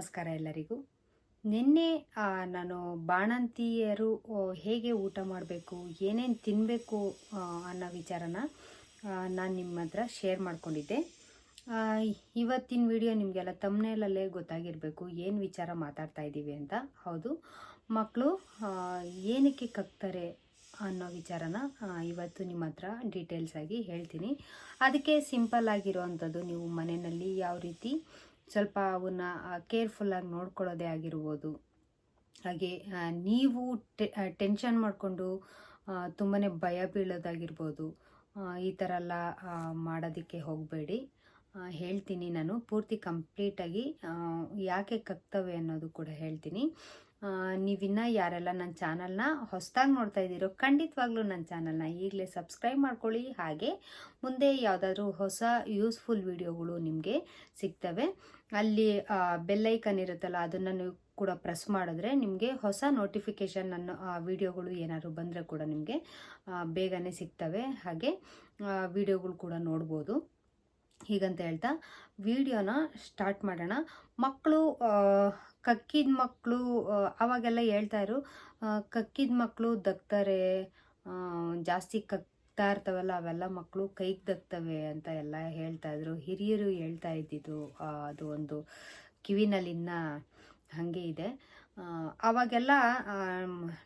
ನಮಸ್ಕಾರ ಎಲ್ಲರಿಗೂ. ನಿನ್ನೆ ನಾನು ಬಾಣಂತಿಯರು ಹೇಗೆ ಊಟ ಮಾಡಬೇಕು, ಏನೇನು ತಿನ್ನಬೇಕು ಅನ್ನೋ ವಿಚಾರನ ನಾನು ನಿಮ್ಮ ಹತ್ರ ಶೇರ್ ಮಾಡ್ಕೊಂಡಿದ್ದೆ. ಇವತ್ತಿನ ವಿಡಿಯೋ ನಿಮಗೆಲ್ಲ ತಮ್ಮನೇಲಲ್ಲೇ ಗೊತ್ತಾಗಿರಬೇಕು, ಏನು ವಿಚಾರ ಮಾತಾಡ್ತಾ ಇದ್ದೀವಿ ಅಂತ. ಹೌದು. ಮಕ್ಕಳು ಏನಕ್ಕೆ ಕಕ್ತಾರೆ ಅನ್ನೋ ವಿಚಾರನ ಇವತ್ತು ನಿಮ್ಮ ಹತ್ರ ಡೀಟೇಲ್ಸ್ ಆಗಿ ಹೇಳ್ತೀನಿ. ಅದಕ್ಕೆ ಸಿಂಪಲ್ ಆಗಿರೋವಂಥದ್ದು ನೀವು ಮನೆಯಲ್ಲಿ ಯಾವ ರೀತಿ ಸ್ವಲ್ಪ ಅವನ್ನ ಕೇರ್ಫುಲ್ಲಾಗಿ ನೋಡ್ಕೊಳ್ಳೋದೇ ಆಗಿರ್ಬೋದು. ಹಾಗೆ ನೀವು ಟೆನ್ಷನ್ ಮಾಡಿಕೊಂಡು ತುಂಬಾ ಭಯ ಬೀಳೋದಾಗಿರ್ಬೋದು. ಈ ಥರ ಎಲ್ಲ ಮಾಡೋದಕ್ಕೆ ಹೋಗಬೇಡಿ. ಹೇಳ್ತೀನಿ ನಾನು. ಪೂರ್ತಿ ಕಂಪ್ಲೀಟಾಗಿ ಯಾಕೆ ಕಕ್ತವೆ ಅನ್ನೋದು ಕೂಡ ಹೇಳ್ತೀನಿ. ನೀವಿನ್ನ ಯಾರೆಲ್ಲ ನನ್ನ ಚಾನಲ್ನ ಹೊಸದಾಗಿ ನೋಡ್ತಾ ಇದ್ದೀರೋ ಖಂಡಿತವಾಗ್ಲೂ ನನ್ನ ಚಾನಲ್ನ ಈಗಲೇ ಸಬ್ಸ್ಕ್ರೈಬ್ ಮಾಡ್ಕೊಳ್ಳಿ. ಹಾಗೆ ಮುಂದೆ ಯಾವುದಾದ್ರೂ ಹೊಸ ಯೂಸ್ಫುಲ್ ವಿಡಿಯೋಗಳು ನಿಮಗೆ ಸಿಗ್ತವೆ. ಅಲ್ಲಿ ಬೆಲ್ಲೈಕನ್ ಇರುತ್ತಲ್ಲ ಅದನ್ನು ನೀವು ಕೂಡ ಪ್ರೆಸ್ ಮಾಡಿದ್ರೆ ನಿಮಗೆ ಹೊಸ ನೋಟಿಫಿಕೇಷನ್ ನನ್ನ ವಿಡಿಯೋಗಳು ಏನಾದ್ರು ಬಂದರೆ ಕೂಡ ನಿಮಗೆ ಬೇಗನೆ ಸಿಗ್ತವೆ. ಹಾಗೆ ವಿಡಿಯೋಗಳು ಕೂಡ ನೋಡ್ಬೋದು. ಹೀಗಂತ ಹೇಳ್ತಾ, ವಿಡಿಯೋನ ಸ್ಟಾರ್ಟ್ ಮಾಡೋಣ. ಮಕ್ಕಳು ಕಕ್ಕಿದ ಮಕ್ಕಳು ಅವಾಗೆಲ್ಲ ಹೇಳ್ತಾಯಿರು ಕಕ್ಕಿದ ಮಕ್ಕಳು ದಕ್ತಾರೆ ಜಾಸ್ತಿ ಕಕ್ತಾ ಇರ್ತವಲ್ಲ ಅವೆಲ್ಲ ಮಕ್ಕಳು ಕೈಗೆ ದಕ್ತವೆ ಅಂತ ಎಲ್ಲ ಹೇಳ್ತಾ ಇದ್ರು. ಹಿರಿಯರು ಹೇಳ್ತಾ ಇದ್ದಿದ್ದು ಅದು ಒಂದು ಕಿವಿನಲ್ಲಿನ ಹಾಗೆ ಇದೆ. ಅವಾಗೆಲ್ಲ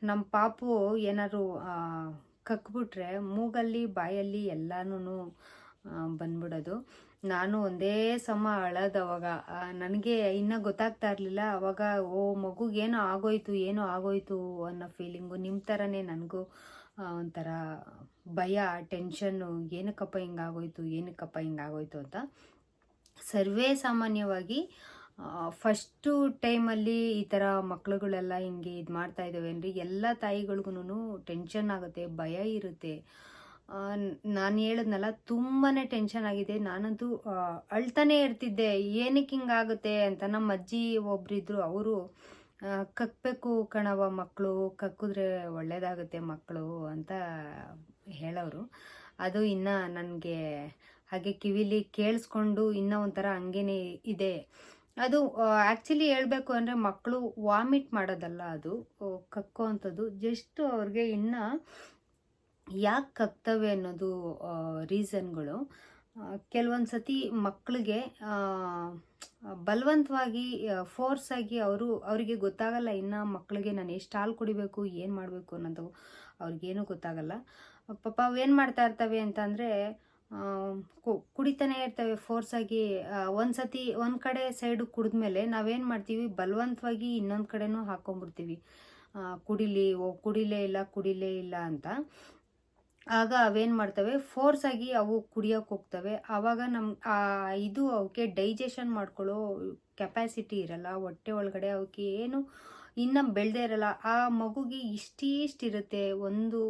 ನಮ್ಮ ಪಾಪು ಏನಾದ್ರು ಕಕ್ಬಿಟ್ರೆ ಮೂಗಲ್ಲಿ, ಬಾಯಲ್ಲಿ ಎಲ್ಲಾನು ಬಂದ್ಬಿಡೋದು. ನಾನು ಒಂದೇ ಸಮ ಅಳೋದು ಅವಾಗ ನನಗೆ ಇನ್ನೂ ಗೊತ್ತಾಗ್ತಾ ಇರಲಿಲ್ಲ, ಅವಾಗ, ಓ ಮಗುಗೇನೋ ಆಗೋಯ್ತು, ಏನೋ ಆಗೋಯ್ತು ಅನ್ನೋ ಫೀಲಿಂಗು ನಿಮ್ಮ ಥರನೇ ನನಗೂ ಒಂಥರ ಭಯ ಟೆನ್ಷನ್ನು ಏನಕ್ಕಪ್ಪ ಹಿಂಗಾಗೋಯ್ತು ಏನಕ್ಕಪ್ಪ ಹಿಂಗಾಗೋಯ್ತು ಅಂತ. ಸರ್ವೇ ಸಾಮಾನ್ಯವಾಗಿ ಫಸ್ಟು ಟೈಮಲ್ಲಿ ಈ ಥರ ಮಕ್ಳುಗಳೆಲ್ಲ ಹಿಂಗೆ ಇದು ಮಾಡ್ತಾ ಇದ್ದಾವೆ ಅಂದರೆ ಎಲ್ಲ ತಾಯಿಗಳಿಗೂ ಟೆನ್ಷನ್ ಆಗುತ್ತೆ, ಭಯ ಇರುತ್ತೆ. ನಾನು ಹೇಳಿದ್ನಲ್ಲ ತುಂಬಾ ಟೆನ್ಷನ್ ಆಗಿದೆ. ನಾನಂತೂ ಅಳ್ತಾನೆ ಇರ್ತಿದ್ದೆ. ಏನಕ್ಕೆ ಹಿಂಗಾಗುತ್ತೆ ಅಂತ ನಮ್ಮ ಅಜ್ಜಿ ಒಬ್ಬರಿದ್ರು ಅವರು ಕಕ್ಕಬೇಕು ಕಣವ ಮಕ್ಕಳು ಕಕ್ಕಿದ್ರೆ ಒಳ್ಳೇದಾಗುತ್ತೆ ಮಕ್ಕಳು ಅಂತ ಹೇಳೋರು ಅದು ಇನ್ನು ನನಗೆ ಹಾಗೆ ಕಿವಿಲಿ ಕೇಳಿಸ್ಕೊಂಡು ಇನ್ನೂ ಒಂಥರ ಹಂಗೇನೆ ಇದೆ. ಅದು ಆ್ಯಕ್ಚುಲಿ ಹೇಳಬೇಕು ಅಂದರೆ ಮಕ್ಕಳು ವಾಮಿಟ್ ಮಾಡೋದಲ್ಲ ಅದು ಕಕ್ಕೋ ಅಂಥದ್ದು. ಜಸ್ಟ್ ಅವ್ರಿಗೆ ಇನ್ನು ಯಾಕೆ ಕಕ್ತವೆ ಅನ್ನೋದು ರೀಸನ್ಗಳು ಕೆಲವೊಂದು ಸತಿ ಮಕ್ಕಳಿಗೆ ಬಲವಂತವಾಗಿ ಫೋರ್ಸ್ ಆಗಿ ಅವರು, ಅವರಿಗೆ ಗೊತ್ತಾಗಲ್ಲ ಇನ್ನು ಮಕ್ಕಳಿಗೆ ನಾನು ಎಷ್ಟು ಹಾಲು ಕುಡಿಬೇಕು, ಏನು ಮಾಡಬೇಕು ಅನ್ನೋದು ಅವ್ರಿಗೇನು ಗೊತ್ತಾಗಲ್ಲ. ಪಾಪ ಅವೇನು ಮಾಡ್ತಾ ಇರ್ತವೆ ಅಂತಂದರೆ ಕುಡಿತಾನೆ ಇರ್ತವೆ ಫೋರ್ಸ್ ಆಗಿ. ಒಂದು ಸತಿ ಒಂದು ಕಡೆ ಸೈಡು ಕುಡಿದ್ಮೇಲೆ ನಾವೇನು ಮಾಡ್ತೀವಿ, ಬಲವಂತವಾಗಿ ಇನ್ನೊಂದು ಕಡೆನೂ ಹಾಕೊಂಡ್ಬಿಡ್ತೀವಿ ಕುಡಿಲಿ, ಓ, ಕುಡಿಲೇ ಇಲ್ಲ ಕುಡಿಲೇ ಇಲ್ಲ ಅಂತ. ಆಗ ಅವೇನು ಮಾಡ್ತವೆ? ಆಗಿ ಅವು ಕುಡಿಯೋಕೆ ಹೋಗ್ತವೆ. ಆವಾಗ ನಮ್ಮ ಇದು ಅವಕ್ಕೆ ಡೈಜೆಷನ್ ಮಾಡ್ಕೊಳ್ಳೋ ಕೆಪಾಸಿಟಿ ಇರಲ್ಲ. ಹೊಟ್ಟೆ ಒಳಗಡೆ ಅವಕ್ಕೆ ಏನು ಇನ್ನು ಬೆಳೆದೇ ಇರಲ್ಲ. ಆ ಮಗುಗೆ ಇಷ್ಟಿಷ್ಟು ಇರುತ್ತೆ. ಒಂದು,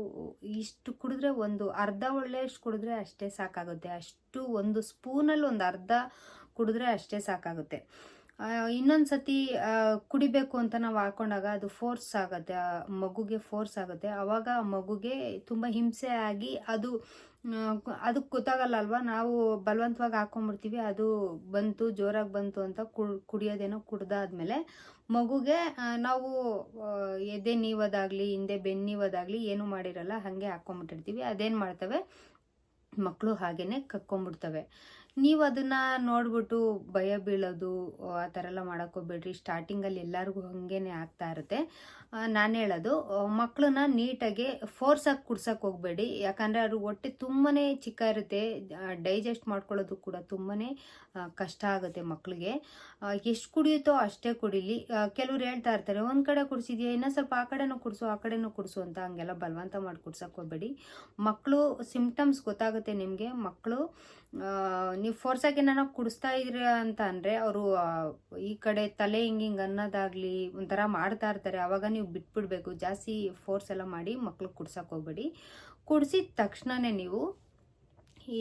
ಇಷ್ಟು ಕುಡಿದ್ರೆ ಒಂದು ಅರ್ಧ ಒಳ್ಳೆಯಷ್ಟು ಕುಡಿದ್ರೆ ಅಷ್ಟೇ ಸಾಕಾಗುತ್ತೆ. ಅಷ್ಟು ಒಂದು ಸ್ಪೂನಲ್ಲಿ ಒಂದು ಅರ್ಧ ಕುಡಿದ್ರೆ ಅಷ್ಟೇ ಸಾಕಾಗುತ್ತೆ. ಇನ್ನೊಂದು ಸತಿ ಕುಡಿಬೇಕು ಅಂತ ನಾವು ಹಾಕೊಂಡಾಗ ಅದು ಫೋರ್ಸ್ ಆಗುತ್ತೆ. ಮಗುಗೆ ಫೋರ್ಸ್ ಆಗುತ್ತೆ. ಆವಾಗ ಮಗುಗೆ ತುಂಬ ಹಿಂಸೆ ಆಗಿ ಅದು ಅದಕ್ಕೆ ಗೊತ್ತಾಗಲ್ಲ ಅಲ್ವಾ? ನಾವು ಬಲವಂತವಾಗಿ ಹಾಕೊಂಡ್ಬಿಡ್ತೀವಿ ಅದು ಬಂತು, ಜೋರಾಗಿ ಬಂತು ಅಂತ ಕುಡ್, ಕುಡಿಯೋದೇನೋ ಕುಡ್ದಾದ್ಮೇಲೆ ಮಗುಗೆ ನಾವು ಎದೆ ನೀವದಾಗಲಿ, ಹಿಂದೆ ಬೆನ್ನೀವೋದಾಗ್ಲಿ ಏನು ಮಾಡಿರಲ್ಲ, ಹಾಗೆ ಹಾಕೊಂಡ್ಬಿಟ್ಟಿರ್ತೀವಿ ಅದೇನು ಮಾಡ್ತವೆ? ಮಕ್ಕಳು ಹಾಗೇ ಕಕ್ಕೊಂಡ್ಬಿಡ್ತವೆ ನೀವು ಅದನ್ನ ನೋಡ್ಬಿಟ್ಟು ಭಯ ಬೀಳೋದು, ಆ ಥರ ಎಲ್ಲ ಮಾಡಕ್ಕೆ ಹೋಗ್ಬೇಡ್ರಿ. ಸ್ಟಾರ್ಟಿಂಗಲ್ಲಿ ಎಲ್ಲರಿಗೂ ಹಾಗೇ ಆಗ್ತಾ ಇರುತ್ತೆ. ನಾನು ಹೇಳೋದು ಮಕ್ಕಳನ್ನ ನೀಟಾಗಿ ಫೋರ್ಸಾಗಿ ಕುಡ್ಸಕ್ಕೆ ಹೋಗಬೇಡಿ. ಯಾಕಂದರೆ ಅವ್ರ ಹೊಟ್ಟೆ ತುಂಬಾ ಚಿಕ್ಕ ಇರುತ್ತೆ. ಡೈಜೆಸ್ಟ್ ಮಾಡ್ಕೊಳ್ಳೋದು ಕೂಡ ತುಂಬಾ ಕಷ್ಟ ಆಗುತ್ತೆ ಮಕ್ಕಳಿಗೆ ಎಷ್ಟು ಕುಡಿಯುತ್ತೋ ಅಷ್ಟೇ ಕುಡಿಲಿ. ಕೆಲವ್ರು ಹೇಳ್ತಾ ಇರ್ತಾರೆ, ಒಂದು ಕಡೆ ಕುಡಿಸಿದ್ಯಾ? ಇನ್ನೂ ಸ್ವಲ್ಪ ಆ ಕಡೆನೂ ಕುಡಿಸು, ಆ ಕಡೆನೂ ಕುಡಿಸು ಅಂತ ಹಂಗೆಲ್ಲ ಬಲವಂತ ಮಾಡಿ ಕುಡ್ಸಕ್ಕೆ ಹೋಗಬೇಡಿ. ಮಕ್ಕಳು ಸಿಮ್ಟಮ್ಸ್ ಗೊತ್ತಾಗುತ್ತೆ ನಿಮಗೆ. ಮಕ್ಕಳು ನೀವು ಫೋರ್ಸಾಗಿ ಏನಾರ ಕುಡಿಸ್ತಾ ಇದ್ರಿ ಅಂತ ಅಂದರೆ ಅವರು ಈ ಕಡೆ ತಲೆ ಹಿಂಗೆ ಹಿಂಗೆ ಅನ್ನೋದಾಗಲಿ ಒಂಥರ ಮಾಡ್ತಾ ಇರ್ತಾರೆ. ಆವಾಗ ನೀವು ಬಿಟ್ಬಿಡ್ಬೇಕು. ಜಾಸ್ತಿ ಫೋರ್ಸ್ ಎಲ್ಲ ಮಾಡಿ ಮಕ್ಳು ಕುಡ್ಸಕ್ಕೆ ಹೋಗ್ಬೇಡಿ. ಕುಡಿಸಿದ ತಕ್ಷಣವೇ ನೀವು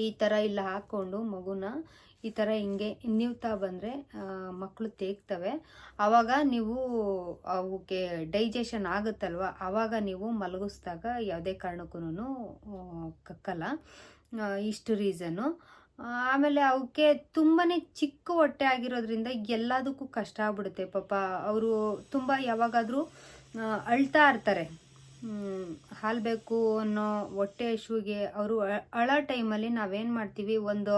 ಈ ಥರ ಇಲ್ಲ ಹಾಕ್ಕೊಂಡು ಮಗುನ ಈ ಥರ ಹಿಂಗೆ ನೀವ್ತಾ ಬಂದರೆ ಮಕ್ಕಳು ತೇಗ್ತವೆ. ಆವಾಗ ನೀವು ಅವಕ್ಕೆ ಡೈಜೆಷನ್ ಆಗುತ್ತಲ್ವ? ಆವಾಗ ನೀವು ಮಲಗಿಸ್ದಾಗ ಯಾವುದೇ ಕಾರಣಕ್ಕೂ ಕಕ್ಕಲ್ಲ. ಇಷ್ಟು ರೀಸನ್ನು ಆಮೇಲೆ ಅವಕ್ಕೆ ತುಂಬಾ ಚಿಕ್ಕ ಹೊಟ್ಟೆ ಆಗಿರೋದ್ರಿಂದ ಎಲ್ಲದಕ್ಕೂ ಕಷ್ಟ ಆಗ್ಬಿಡುತ್ತೆ ಪಾಪ. ಅವರು ತುಂಬ ಯಾವಾಗಾದರೂ ಅಳ್ತಾ ಇರ್ತಾರೆ. ಹಾಲು ಬೇಕು ಅನ್ನೋ ಹೊಟ್ಟೆ ಹಶುವಿಗೆ ಅವರು ಅಳೋ ಟೈಮಲ್ಲಿ ನಾವೇನು ಮಾಡ್ತೀವಿ? ಒಂದು,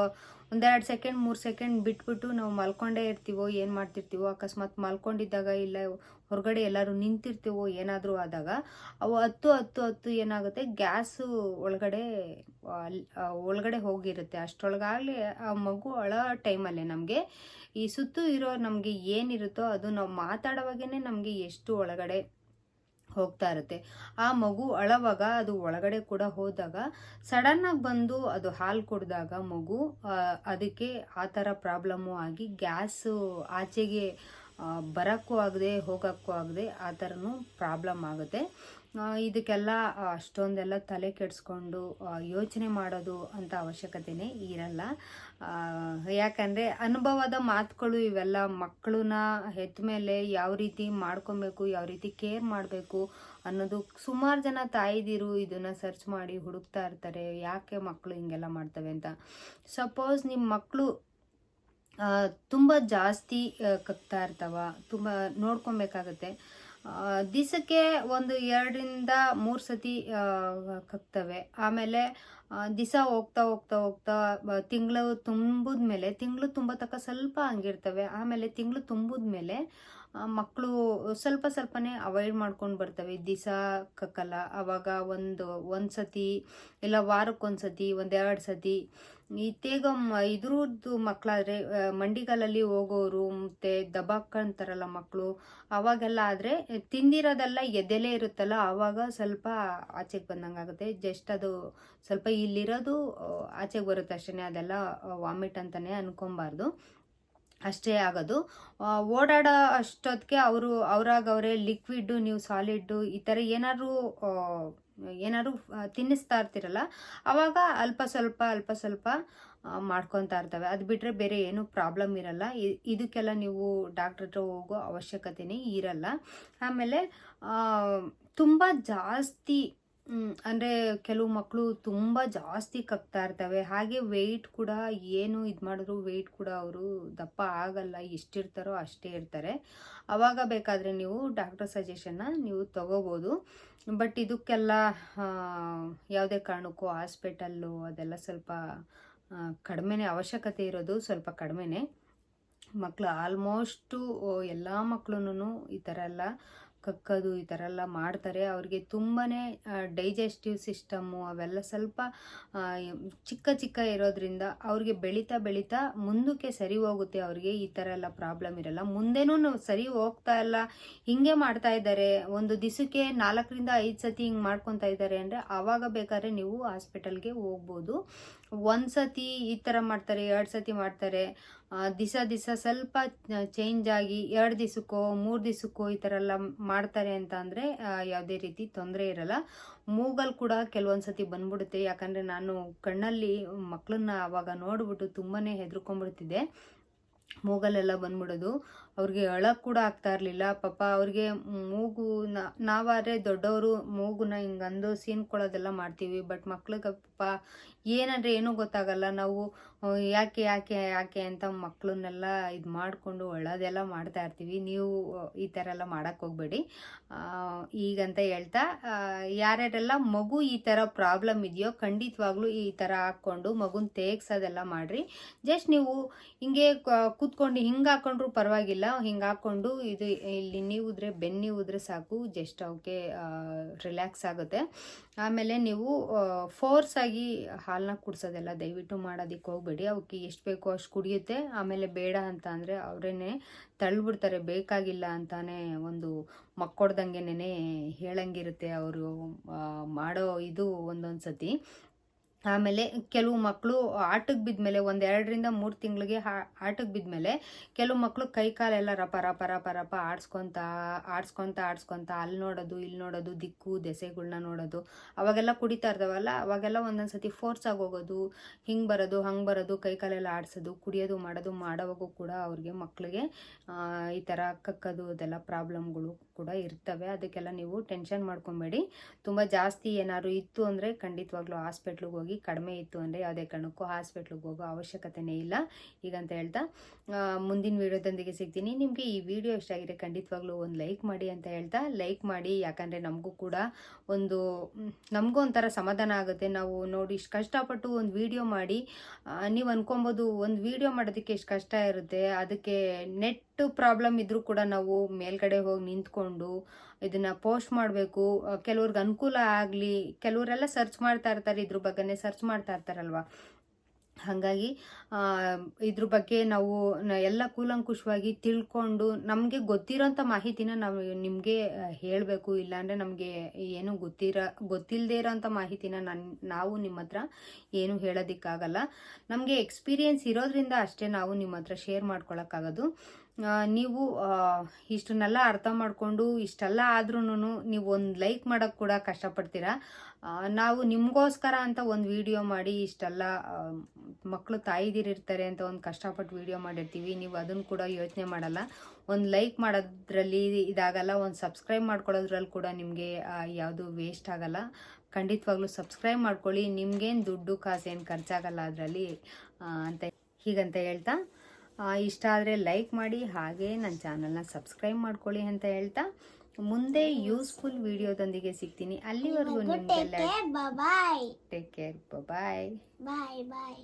ಒಂದೆರಡು ಸೆಕೆಂಡ್, ಮೂರು ಸೆಕೆಂಡ್ ಬಿಟ್ಬಿಟ್ಟು ನಾವು ಮಲ್ಕೊಂಡೇ ಇರ್ತೀವೋ, ಏನು ಮಾಡ್ತಿರ್ತೀವೋ, ಅಕಸ್ಮಾತ್ ಮಲ್ಕೊಂಡಿದ್ದಾಗ ಇಲ್ಲ ಹೊರಗಡೆ ಎಲ್ಲರೂ ನಿಂತಿರ್ತೀವೋ ಏನಾದರೂ ಆದಾಗ, ಅವು ಹತ್ತು ಹತ್ತು ಹತ್ತು ಏನಾಗುತ್ತೆ, ಗ್ಯಾಸು ಒಳಗಡೆ ಒಳಗಡೆ ಹೋಗಿರುತ್ತೆ. ಅಷ್ಟೊಳಗಾಗಲಿ ಆ ಮಗು ಅಳೋ ಟೈಮಲ್ಲೇ ನಮಗೆ, ಈ ಸುತ್ತು ಇರೋ ನಮಗೆ ಏನಿರುತ್ತೋ ಅದು ನಾವು ಮಾತಾಡೋವಾಗೇ ನಮಗೆ ಎಷ್ಟು ಒಳಗಡೆ ಹೋಗ್ತಾ ಇರುತ್ತೆ. ಆ ಮಗು ಅಳವಾಗ ಅದು ಒಳಗಡೆ ಕೂಡ ಹೋದಾಗ ಸಡನ್ನಾಗಿ ಬಂದು ಅದು ಹಾಲು ಕುಡಿದಾಗ ಮಗು ಅದಕ್ಕೆ ಆ ಥರ ಪ್ರಾಬ್ಲಮ್ಮು ಆಗಿ ಗ್ಯಾಸು ಆಚೆಗೆ ಬರೋಕ್ಕೂ ಆಗದೆ, ಹೋಗೋಕ್ಕೂ ಆಗದೆ ಆ ಥರನೂ ಪ್ರಾಬ್ಲಮ್ ಆಗುತ್ತೆ. ಇದಕ್ಕೆಲ್ಲ ಅಷ್ಟೊಂದೆಲ್ಲ ತಲೆ ಕೆಡಿಸ್ಕೊಂಡು ಯೋಚನೆ ಮಾಡೋದು ಅಂತ ಅವಶ್ಯಕತೆನೇ ಇರಲ್ಲ. ಯಾಕಂದರೆ ಅನುಭವದ ಮಾತುಗಳು ಇವೆಲ್ಲ, ಮಕ್ಕಳನ್ನ ಹೆತ್ತ ಮೇಲೆ ಯಾವ ರೀತಿ ಮಾಡ್ಕೊಬೇಕು, ಯಾವ ರೀತಿ ಕೇರ್ ಮಾಡಬೇಕು ಅನ್ನೋದು ಸುಮಾರು ಜನ ತಾಯಿದಿರು ಇದನ್ನು ಸರ್ಚ್ ಮಾಡಿ ಹುಡುಕ್ತಾ ಇರ್ತಾರೆ, ಯಾಕೆ ಮಕ್ಕಳು ಹಿಂಗೆಲ್ಲ ಮಾಡ್ತವೆ ಅಂತ. ಸಪೋಸ್ ನಿಮ್ಮ ಮಕ್ಕಳು ತುಂಬ ಜಾಸ್ತಿ ಕಕ್ತಾ ಇರ್ತಾವ. ತುಂಬ ನೋಡ್ಕೊಬೇಕಾಗತ್ತೆ. ದಿವಸಕ್ಕೆ ಒಂದು ಎರಡರಿಂದ ಮೂರು ಸತಿ ಕಕ್ತವೆ. ಆಮೇಲೆ ದಿವಸ ಹೋಗ್ತಾ ಹೋಗ್ತಾ ಹೋಗ್ತಾ ತಿಂಗಳು ತುಂಬಿದ ಮೇಲೆ ತಿಂಗಳು ತುಂಬ ತಕ್ಕ ಸ್ವಲ್ಪ ಹಂಗಿರ್ತವೆ. ಆಮೇಲೆ ತಿಂಗಳು ತುಂಬಿದ ಮೇಲೆ ಮಕ್ಕಳು ಸ್ವಲ್ಪ ಸ್ವಲ್ಪನೇ ಅವಾಯ್ಡ್ ಮಾಡ್ಕೊಂಡು ಬರ್ತವೆ. ದಿಸ ಕಕ್ಕಲ್ಲ ಆವಾಗ ಒಂದು ಒಂದು ಸತಿ ಇಲ್ಲ ವಾರಕ್ಕೊಂದು ಸತಿ ಒಂದೆರಡು ಸತಿ. ಈ ತೇಗ ಇದ್ರದ್ದು ಮಕ್ಕಳಾದರೆ ಮಂಡಿಗಾಲಲ್ಲಿ ಹೋಗೋರು, ಮತ್ತು ದಬಾಕ್ಕಂತಾರಲ್ಲ ಮಕ್ಕಳು ಅವಾಗೆಲ್ಲ ಆದರೆ ತಿಂದಿರೋದೆಲ್ಲ ಎದೆಲೇ ಇರುತ್ತಲ್ಲ ಆವಾಗ ಸ್ವಲ್ಪ ಆಚೆಗೆ ಬಂದಂಗೆ ಆಗುತ್ತೆ ಜಸ್ಟ್ ಅದು ಸ್ವಲ್ಪ ಇಲ್ಲಿರೋದು ಆಚೆಗೆ ಬರುತ್ತೆ ಅಷ್ಟೇ ಅದೆಲ್ಲ ವಾಮಿಟ್ ಅಂತಲೇ ಅನ್ಕೊಬಾರ್ದು. ಅಷ್ಟೇ ಆಗೋದು. ಓಡಾಡೋ ಅಷ್ಟೊತ್ತಿಗೆ ಅವರು ಅವ್ರಾಗ ಅವರೇ ಲಿಕ್ವಿಡ್ಡು ನೀವು ಸಾಲಿಡ್ಡು ಈ ಥರ ಏನಾದರೂ ಏನಾದರೂ ತಿನ್ನಿಸ್ತಾ ಇರ್ತಿರಲ್ಲ ಆವಾಗ ಅಲ್ಪ ಸ್ವಲ್ಪ ಅಲ್ಪ ಸ್ವಲ್ಪ ಮಾಡ್ಕೊತಾ ಇರ್ತವೆ. ಅದು ಬಿಟ್ಟರೆ ಬೇರೆ ಏನೂ ಪ್ರಾಬ್ಲಮ್ ಇರಲ್ಲ. ಇದಕ್ಕೆಲ್ಲ ನೀವು ಡಾಕ್ಟ್ರ್ ಹತ್ರ ಹೋಗೋ ಅವಶ್ಯಕತೆನೇ ಇರಲ್ಲ. ಆಮೇಲೆ ತುಂಬ ಜಾಸ್ತಿ ಅಂದರೆ ಕೆಲವು ಮಕ್ಕಳು ತುಂಬ ಜಾಸ್ತಿ ಕಕ್ತಾ ಇರ್ತವೆ. ಹಾಗೆ ವೆಯ್ಟ್ ಕೂಡ ಏನು ಇದು ಮಾಡಿದ್ರು ವೆಯ್ಟ್ ಕೂಡ ಅವರು ದಪ್ಪ ಆಗಲ್ಲ, ಎಷ್ಟಿರ್ತಾರೋ ಅಷ್ಟೇ ಇರ್ತಾರೆ. ಆವಾಗ ಬೇಕಾದರೆ ನೀವು ಡಾಕ್ಟರ್ ಸಜೆಷನ್ನ ನೀವು ತಗೋಬೋದು. ಬಟ್ ಇದಕ್ಕೆಲ್ಲ ಯಾವುದೇ ಕಾರಣಕ್ಕೂ ಹಾಸ್ಪಿಟಲ್ಲು ಅದೆಲ್ಲ ಸ್ವಲ್ಪ ಕಡಿಮೆನೇ ಅವಶ್ಯಕತೆ ಇರೋದು ಸ್ವಲ್ಪ ಕಡಿಮೆನೇ. ಮಕ್ಕಳು ಆಲ್ಮೋಸ್ಟು ಎಲ್ಲ ಮಕ್ಕಳು ಈ ಥರ ಎಲ್ಲ ಕಕ್ಕೋದು ಈ ಥರ ಎಲ್ಲ ಮಾಡ್ತಾರೆ. ಅವ್ರಿಗೆ ತುಂಬಾ ಡೈಜೆಸ್ಟಿವ್ ಸಿಸ್ಟಮ್ಮು ಅವೆಲ್ಲ ಸ್ವಲ್ಪ ಚಿಕ್ಕ ಚಿಕ್ಕ ಇರೋದ್ರಿಂದ ಅವ್ರಿಗೆ ಬೆಳೀತಾ ಬೆಳೀತಾ ಮುಂದಕ್ಕೆ ಸರಿ ಹೋಗುತ್ತೆ. ಅವ್ರಿಗೆ ಈ ಥರ ಎಲ್ಲ ಪ್ರಾಬ್ಲಮ್ ಇರಲ್ಲ. ಮುಂದೆನೂ ಸರಿ ಹೋಗ್ತಾ ಇಲ್ಲ. ಹಿಂಗೆ ಮಾಡ್ತಾ ಇದ್ದಾರೆ. ಒಂದು ದಿವಸಕ್ಕೆ ನಾಲ್ಕರಿಂದ ಐದು ಸತಿ ಹಿಂಗೆ ಮಾಡ್ಕೊತಾ ಇದ್ದಾರೆ ಅಂದರೆ ಆವಾಗ ಬೇಕಾದ್ರೆ ನೀವು ಹಾಸ್ಪಿಟಲ್ಗೆ ಹೋಗ್ಬೋದು. ಒಂದು ಸತಿ ಈ ಥರ ಮಾಡ್ತಾರೆ, ಎರಡು ಸತಿ ಮಾಡ್ತಾರೆ. ದಿಸ ದಿಸ ಸ್ವಲ್ಪ ಚೇಂಜ್ ಆಗಿ ಎರಡು ದಿವಸಕ್ಕೋ ಮೂರು ದಿವಸಕ್ಕೋ ಈ ಥರ ಎಲ್ಲ ಮಾಡ್ತಾರೆ ಅಂತ ಅಂದರೆ ಯಾವುದೇ ರೀತಿ ತೊಂದರೆ ಇರಲ್ಲ. ಮೂಗಲ್ ಕೂಡ ಕೆಲವೊಂದು ಸತಿ ಬಂದ್ಬಿಡುತ್ತೆ. ಯಾಕಂದರೆ ನಾನು ಕಣ್ಣಲ್ಲಿ ಮಕ್ಕಳನ್ನ ಆವಾಗ ನೋಡ್ಬಿಟ್ಟು ತುಂಬಾ ಹೆದರ್ಕೊಂಡ್ಬಿಡ್ತಿದ್ದೆ. ಮೂಗಲೆಲ್ಲ ಬಂದ್ಬಿಡೋದು. ಅವ್ರಿಗೆ ಅಳಕ್ಕೆ ಕೂಡ ಆಗ್ತಾ ಇರಲಿಲ್ಲ. ಪಾಪ ಅವ್ರಿಗೆ ಮೂಗು ನಾವಾದ್ರೆ ದೊಡ್ಡವರು ಮೂಗುನ ಹಿಂಗೆ ಅಂದು ಸೀನ್ಕೊಳ್ಳೋದೆಲ್ಲ ಮಾಡ್ತೀವಿ. ಬಟ್ ಮಕ್ಳಿಗೆ ಪಾಪ ಏನಂದರೆ ಏನೂ ಗೊತ್ತಾಗಲ್ಲ. ನಾವು ಯಾಕೆ ಯಾಕೆ ಯಾಕೆ ಅಂತ ಮಕ್ಕಳನ್ನೆಲ್ಲ ಇದು ಮಾಡಿಕೊಂಡು ಒಳ್ಳೋದೆಲ್ಲ ಮಾಡ್ತಾ ಇರ್ತೀವಿ. ನೀವು ಈ ಥರ ಎಲ್ಲ ಮಾಡೋಕ್ಕೆ ಹೋಗಬೇಡಿ. ಈಗಂತ ಹೇಳ್ತಾ ಯಾರ್ಯಾರೆಲ್ಲ ಮಗು ಈ ಥರ ಪ್ರಾಬ್ಲಮ್ ಇದೆಯೋ ಖಂಡಿತವಾಗ್ಲೂ ಈ ಥರ ಹಾಕ್ಕೊಂಡು ಮಗುನ ತೇಗ್ಸೋದೆಲ್ಲ ಮಾಡಿರಿ. ಜಸ್ಟ್ ನೀವು ಹಿಂಗೆ ಕೂತ್ಕೊಂಡು ಹಿಂಗೆ ಹಾಕೊಂಡ್ರು ಪರವಾಗಿಲ್ಲ. ಹಿಂಗೆ ಹಾಕ್ಕೊಂಡು ಇದು ಇಲ್ಲಿ ನೀವುದ್ರೆ ಬೆನ್ನಿ ಉದ್ರೆ ಸಾಕು, ಜಸ್ಟ್ ಅವಕ್ಕೆ ರಿಲ್ಯಾಕ್ಸ್ ಆಗುತ್ತೆ. ಆಮೇಲೆ ನೀವು ಫೋರ್ಸ್ ಆಗಿ ಹಾಲನ್ನ ಕುಡಿಸೋದೆಲ್ಲ ದಯವಿಟ್ಟು ಮಾಡೋದಕ್ಕೆ ಹೋಗ್ಬೇಡಿ. ಅವಕ್ಕೆ ಎಷ್ಟು ಬೇಕೋ ಅಷ್ಟು ಕುಡಿಯುತ್ತೆ. ಆಮೇಲೆ ಬೇಡ ಅಂತ ಅಂದರೆ ಅವರೇನೆ ತಳ್ಳಿಬಿಡ್ತಾರೆ ಬೇಕಾಗಿಲ್ಲ ಅಂತಾನೆ ಒಂದು ಮಕ್ಕೊಡ್ದಂಗೆನೇ ಹೇಳಂಗಿರುತ್ತೆ ಅವರು ಮಾಡೋ ಇದು ಒಂದೊಂದು ಸತಿ ಆಮೇಲೆ ಕೆಲವು ಮಕ್ಕಳು ಆಟಕ್ಕೆ ಬಿದ್ಮೇಲೆ ಒಂದು ಎರಡರಿಂದ ಮೂರು ತಿಂಗಳಿಗೆ ಆಟಕ್ಕೆ ಬಿದ್ಮೇಲೆ ಕೆಲವು ಮಕ್ಕಳು ಕೈ ಕಾಲೆಲ್ಲ ರಪ ರಪ ರಪ ರಪ ಆಡ್ಸ್ಕೊತ ಆಡ್ಸ್ಕೊತ ಆಡ್ಸ್ಕೊತ ಅಲ್ಲಿ ನೋಡೋದು, ಇಲ್ಲಿ ನೋಡೋದು, ದಿಕ್ಕು ದೆಸೆಗಳನ್ನ ನೋಡೋದು. ಅವಾಗೆಲ್ಲ ಕುಡಿತಾ ಇರ್ತಾವಲ್ಲ, ಅವಾಗೆಲ್ಲ ಒಂದೊಂದು ಸತಿ ಫೋರ್ಸ್ ಹೋಗೋದು. ಹಿಂಗೆ ಬರೋದು, ಹಂಗೆ ಬರೋದು, ಕೈ ಕಾಲೆಲ್ಲ ಆಡಿಸೋದು, ಕುಡಿಯೋದು, ಮಾಡೋದು, ಮಾಡೋವಾಗೂ ಕೂಡ ಅವ್ರಿಗೆ ಮಕ್ಕಳಿಗೆ ಈ ಥರ ಕಕ್ಕೋದು ಅದೆಲ್ಲ ಪ್ರಾಬ್ಲಮ್ಗಳು ಕೂಡ ಇರ್ತವೆ. ಅದಕ್ಕೆಲ್ಲ ನೀವು ಟೆನ್ಷನ್ ಮಾಡ್ಕೊಬೇಡಿ. ತುಂಬ ಜಾಸ್ತಿ ಏನಾದ್ರು ಇತ್ತು ಅಂದರೆ ಖಂಡಿತವಾಗ್ಲೂ ಹಾಸ್ಪಿಟ್ಲಿಗೆ ಹೋಗಿ ಕಡಿಮೆ ಇತ್ತು ಅಂದರೆ ಯಾವುದೇ ಕಾರಣಕ್ಕೂ ಹಾಸ್ಪಿಟ್ಲಿಗೆ ಹೋಗೋ ಅವಶ್ಯಕತೆನೇ ಇಲ್ಲ. ಈಗಂತ ಹೇಳ್ತಾ ಮುಂದಿನ ವಿಡಿಯೋದೊಂದಿಗೆ ಸಿಗ್ತೀನಿ. ನಿಮಗೆ ಈ ವಿಡಿಯೋ ಇಷ್ಟ ಆಗಿದೆ ಖಂಡಿತವಾಗ್ಲೂ ಒಂದು ಲೈಕ್ ಮಾಡಿ ಅಂತ ಹೇಳ್ತಾ, ಲೈಕ್ ಮಾಡಿ, ಯಾಕಂದರೆ ನಮಗೂ ಕೂಡ ಒಂದು ನಮಗೂ ಒಂಥರ ಸಮಾಧಾನ ಆಗುತ್ತೆ. ನಾವು ನೋಡಿ ಇಷ್ಟು ಕಷ್ಟಪಟ್ಟು ಒಂದು ವಿಡಿಯೋ ಮಾಡಿ ನೀವು ಅನ್ಕೊಬೋದು ಒಂದು ವಿಡಿಯೋ ಮಾಡೋದಕ್ಕೆ ಎಷ್ಟು ಕಷ್ಟ ಇರುತ್ತೆ. ಅದಕ್ಕೆ ನೆಟ್ ಪ್ರಾಬ್ಲಮ್ ಇದ್ರೂ ಕೂಡ ನಾವು ಮೇಲ್ಗಡೆ ಹೋಗಿ ನಿಂತ್ಕೊಂಡು ಇದನ್ನ ಪೋಸ್ಟ್ ಮಾಡಬೇಕು. ಕೆಲವ್ರಿಗೆ ಅನುಕೂಲ ಆಗಲಿ, ಕೆಲವರೆಲ್ಲ ಸರ್ಚ್ ಮಾಡ್ತಾ ಇರ್ತಾರೆ, ಇದ್ರ ಬಗ್ಗೆನೇ ಸರ್ಚ್ ಮಾಡ್ತಾ ಇರ್ತಾರಲ್ವಾ. ಹಾಗಾಗಿ ಇದ್ರ ಬಗ್ಗೆ ನಾವು ಎಲ್ಲ ಕೂಲಂಕುಷವಾಗಿ ತಿಳ್ಕೊಂಡು ನಮಗೆ ಗೊತ್ತಿರೋಂಥ ಮಾಹಿತಿನ ನಾವು ನಿಮಗೆ ಹೇಳಬೇಕು. ಇಲ್ಲಾಂದರೆ ನಮಗೆ ಏನು ಗೊತ್ತಿರ ಗೊತ್ತಿಲ್ಲದೆ ಇರೋಂಥ ಮಾಹಿತಿನ ನನ್ನ ನಾವು ನಿಮ್ಮ ಹತ್ರ ಏನು ಹೇಳೋದಕ್ಕಾಗಲ್ಲ. ನಮಗೆ ಎಕ್ಸ್ಪೀರಿಯೆನ್ಸ್ ಇರೋದ್ರಿಂದ ಅಷ್ಟೇ ನಾವು ನಿಮ್ಮ ಹತ್ರ ಶೇರ್ ಮಾಡ್ಕೊಳಕ್ಕಾಗೋದು. ನೀವು ಇಷ್ಟನ್ನೆಲ್ಲ ಅರ್ಥ ಮಾಡಿಕೊಂಡು ಇಷ್ಟೆಲ್ಲ ಆದ್ರೂ ನೀವು ಒಂದು ಲೈಕ್ ಮಾಡೋಕ್ಕೆ ಕೂಡ ಕಷ್ಟಪಡ್ತೀರಾ? ನಾವು ನಿಮಗೋಸ್ಕರ ಅಂತ ಒಂದು ವಿಡಿಯೋ ಮಾಡಿ ಇಷ್ಟೆಲ್ಲ ಮಕ್ಕಳು ತಾಯಿದಿರಿರ್ತಾರೆ ಅಂತ ಒಂದು ಕಷ್ಟಪಟ್ಟು ವಿಡಿಯೋ ಮಾಡಿರ್ತೀವಿ, ನೀವು ಅದನ್ನು ಕೂಡ ಯೋಚನೆ ಮಾಡಲ್ಲ. ಒಂದು ಲೈಕ್ ಮಾಡೋದ್ರಲ್ಲಿ ಇದಾಗಲ್ಲ, ಒಂದು ಸಬ್ಸ್ಕ್ರೈಬ್ ಮಾಡ್ಕೊಳ್ಳೋದ್ರಲ್ಲಿ ಕೂಡ ನಿಮಗೆ ಯಾವುದು ವೇಸ್ಟ್ ಆಗಲ್ಲ. ಖಂಡಿತವಾಗ್ಲೂ ಸಬ್ಸ್ಕ್ರೈಬ್ ಮಾಡ್ಕೊಳ್ಳಿ, ನಿಮ್ಗೇನು ದುಡ್ಡು, ಕಾಸೇನು ಖರ್ಚಾಗಲ್ಲ ಅದರಲ್ಲಿ ಅಂತ ಹೀಗಂತ ಹೇಳ್ತಾ. ಇಷ್ಟ ಆದರೆ ಲೈಕ್ ಮಾಡಿ ಹಾಗೆ ನನ್ನ ಚಾನಲ್ನ ಸಬ್ಸ್ಕ್ರೈಬ್ ಮಾಡ್ಕೊಳ್ಳಿ ಅಂತ ಹೇಳ್ತಾ ಮುಂದೆ ಯೂಸ್ಫುಲ್ ವಿಡಿಯೋದೊಂದಿಗೆ ಸಿಗ್ತೀನಿ ಅಲ್ಲಿವರೆಗೂ ನಿಮಗೆಲ್ಲ. Take care bye bye bye.